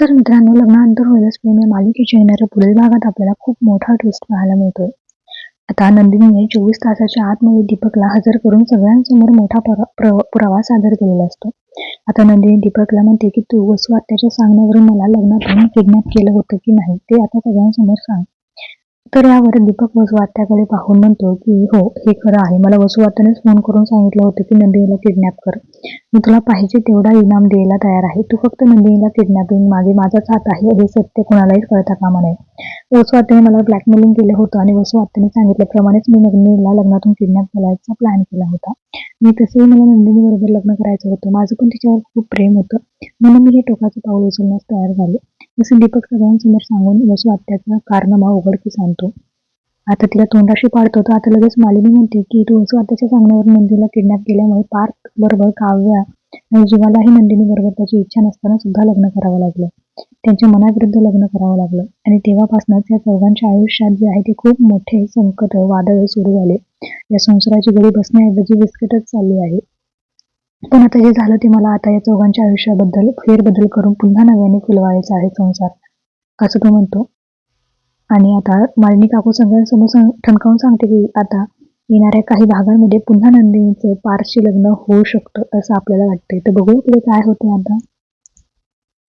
नमस्कार मित्रांनो लग्नानंतर होईलच प्रेम या मालिकेच्या येणाऱ्या पुढील भागात आपल्याला खूप मोठा ट्विस्ट पाहायला मिळतोय. आता नंदिनीने चोवीस तासाच्या आतमध्ये दीपकला हजर करून सगळ्यांसमोर मोठा पुरावा सादर केलेला असतो. आता नंदिनी दीपकला म्हणते की तू वसू आत्याच्या सांगण्यावरून मला लग्नात किडनॅप केलं होतं की नाही ते आता सगळ्यांसमोर सांग. तर यावर दीपक वसुवात्याकडे पाहून म्हणतो की हो हे खरं आहे. मला वसू फोन करून सांगितलं होतं की नंदिनीला किडनॅप कर. मी तुला पाहिजे तेवढा इनाम द्यायला तयार आहे. तू फक्त नंदिनीला किडनॅपिंग मागे माझाच हात आहे. हे सत्य कोणालाही कळता कामा नये. वसू मला ब्लॅकमेलिंग केलं होतं आणि वसुवात्याने सांगितल्याप्रमाणेच मी नंदिनीला लग्नातून किडनॅप करायचा प्लॅन केला होता. मी तसंही मला नंदिनी बरोबर लग्न करायचं होतं. माझं पण तिच्यावर खूप प्रेम होतं. म्हणून मी हे टोकाचं पाऊल उचलण्यास तयार झाले. असं दीपक सगळ्यांसमोर सांगून वसुआत्याचा कारनामा उघडकीस आणतो. आता तिला तोंडाशी पाडतो तर आता लगेच मालिनी म्हणते की तू वसुआत्याच्या सांगण्यावर नंदीला किडनॅप केल्यामुळे पार्थ बरोबर काव्या आणि जीवालाही नंदिनी बरोबर त्याची इच्छा नसताना सुद्धा लग्न करावं लागलं. त्यांच्या मनाविरुद्ध लग्न करावं लागलं. आणि तेव्हापासूनच या चौघांच्या आयुष्यात जे आहे ते खूप मोठे संकट वादळ सुरू झाले. या संसाराची गडी बसण्याऐवजी विस्कटच चालली आहे. पण आता हे झालं ते मला आता या चौघांच्या आयुष्याबद्दल फेरबदल करून पुन्हा नव्याने फुलवायचा आहे संसार असं तो म्हणतो. आणि आता मालिनी काकू सगळ्यांसमोर ठणकावून सांगते की आता येणाऱ्या काही भागांमध्ये पुन्हा नंदिनीचं पारशी लग्न होऊ शकतं असं आपल्याला वाटतंय. तर बघूया पुढे काय होते आता.